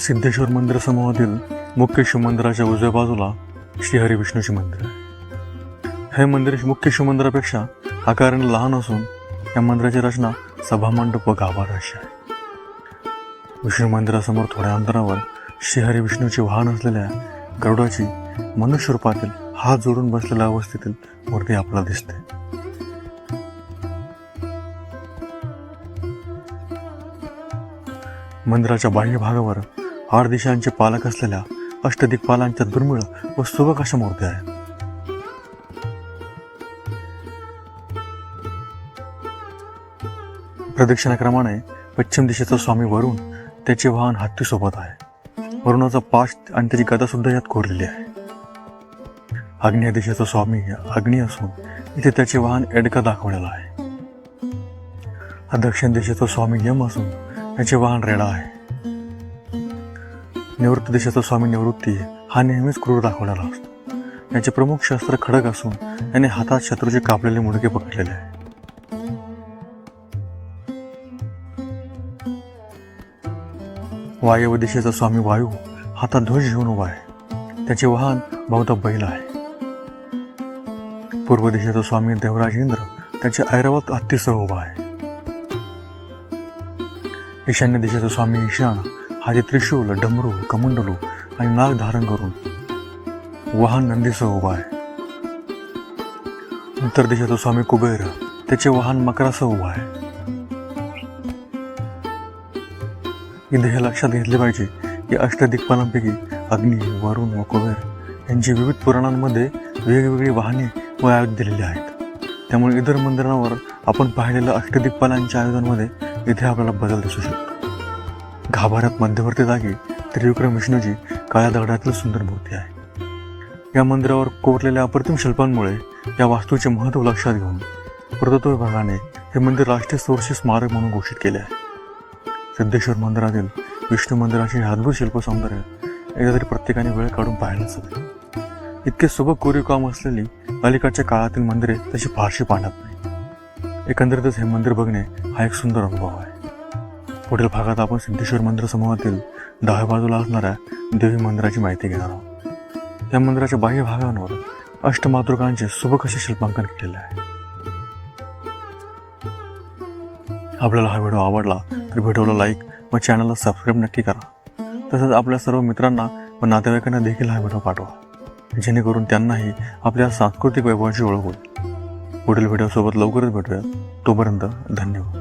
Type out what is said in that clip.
सिद्धेश्वर मंदिर समूहातील मुख्य शिवमंदिराच्या उजव्या बाजूला श्रीहरी विष्णूचे मंदिर आहे. हे मंदिर मुख्य शिवमंदिरापेक्षा आकाराने लहान असून या मंदिराची रचना सभामंडप व गाभार अशी आहे. विष्णू मंदिरासमोर थोड्या अंतरावर श्रीहरी विष्णूचे वाहन असलेल्या गरुडाची मनुष्य रूपातील हात जोडून बसलेल्या अवस्थेतील मूर्ती आपल्याला दिसते. मंदिराच्या बाह्य भागावर आठ दिशांचे पालक असलेल्या अष्टदिक्पालांच्या दुर्मिळ व सुबक अशा मूर्ती आहेत. प्रदक्षिणाक्रमाने पश्चिम दिशेचा स्वामी वरुण त्याचे वाहन हत्ती सोबत आहे. वरुणाचा पाश आणि त्याची गदा सुद्धा यात कोरलेली आहे. आग्नेय दिशेचा स्वामी अग्नी असून इथे त्याचे वाहन एडका दाखवलेला आहे. हा दक्षिण दिशेचा स्वामी यम असून त्याचे वाहन रेडा आहे. निवृत्त देशाचा स्वामी निवृत्ती हा नेहमीच क्रूर दाखवणारा असतो. याचे प्रमुख शस्त्र खडक असून याने हातात शत्रूचे कापलेले मुडके पकडलेले आहे. वायव्य दिशेचा स्वामी वायू हातात ध्वज घेऊन उभा आहे. त्याचे वाहन बहुधा बैल आहे. पूर्व दिशेचा स्वामी देवराज इंद्र त्याचे ऐरावत हत्तीसह उभा आहे. ईशान्य दिशेचा स्वामी ईशान हा त्रिशूल डमरू कमंडलू आणि नाग धारण करून वाहन नंदीसह उभा आहे. उत्तर देशाचा स्वामी कुबेर त्याचे वाहन मकरासह उभा आहे. इथे हे लक्षात घेतले पाहिजे की अष्टदिक्पालांपैकी अग्नी वरुण व कुबेर यांची विविध पुराणांमध्ये वेगवेगळी वाहने व आयोग दिलेली आहेत. त्यामुळे इतर मंदिरांवर आपण पाहिलेल्या अष्टदिक्पालांच्या आयोजनामध्ये इथे आपल्याला बदल दिसू शकतो. गाभाऱ्यात मध्यवर्ती जागी त्रिविक्रम विष्णूची काळ्या दगडातील सुंदर मूर्ती आहे. या मंदिरावर कोरलेल्या अप्रतिम शिल्पांमुळे या वास्तूचे महत्त्व लक्षात घेऊन पुरातत्व विभागाने हे मंदिर राष्ट्रीय सुरक्षित स्मारक म्हणून घोषित केले आहे. सिद्धेश्वर मंदिरातील विष्णू मंदिराचे अद्भुत शिल्पसौंदर्य एकदा तरी प्रत्येकाने वेळ काढून पाहायलाच हवे इतके सुबक कोरीव काम असलेली अलीकडच्या काळातील मंदिरे तशी फारशी पाहण्यात नाही एकंदरीतच हे मंदिर बघणे हा एक सुंदर अनुभव आहे. पुढील भागात आपण सिद्धेश्वर मंदिर समूहातील डाव्या बाजूला असणाऱ्या देवी मंदिराची माहिती घेणार आहोत. या मंदिराच्या बाह्य भागांवर अष्टमातृकांचे सुबक असे शिल्पांकन केलेले आहे. आपल्याला हा व्हिडिओ आवडला तर व्हिडिओला लाईक व चॅनलला सबस्क्राईब नक्की करा. तसंच आपल्या सर्व मित्रांना व नातेवाईकांना देखील हा व्हिडिओ पाठवा. जेणेकरून त्यांनाही आपल्या सांस्कृतिक वैभवाची ओळख होईल. पुढील व्हिडिओसोबत लवकरच भेटूया तोपर्यंत धन्यवाद.